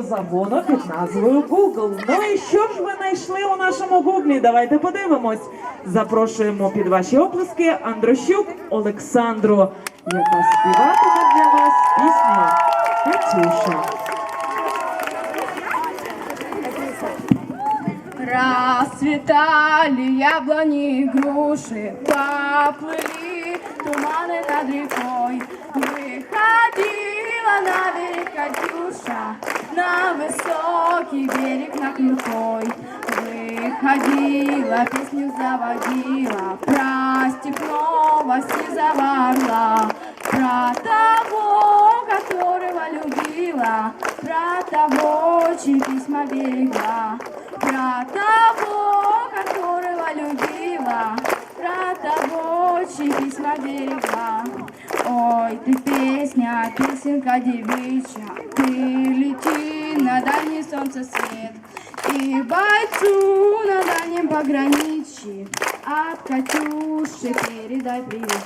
автозагону під назвою Google. Ну і що ж ви знайшли у нашому гуглі? Давайте подивимось. Запрошуємо під ваші оплески Андрощук Олександру, яка співатиме для вас пісню Катюша. Расцветали яблони и груши, поплыли туманы над рекой. Выходила На берег Катюша, на высокий берег на крутой. Выходила, песню заводила, про степного сизого орла, про того, которого любила, про того, чьи письма берегла, про того, которого любила, про того, чьи письма берегла. Ой, ты песня, песенка девичья, ты лети на дальний солнце свет. И бойцу на дальнем пограничье от Катюши передай привет.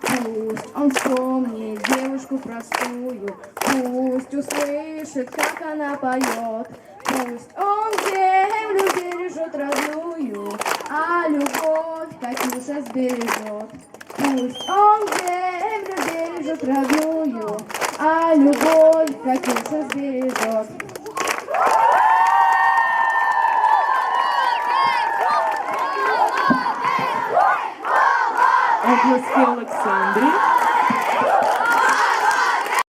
Пусть он вспомнит девушку простую, пусть услышит, как она поет. Пусть он землю бережет родную, а Катюша сбережет. Пусть он землю бережет родную, а любовь Катюша сбережет. Оплески Олександрі.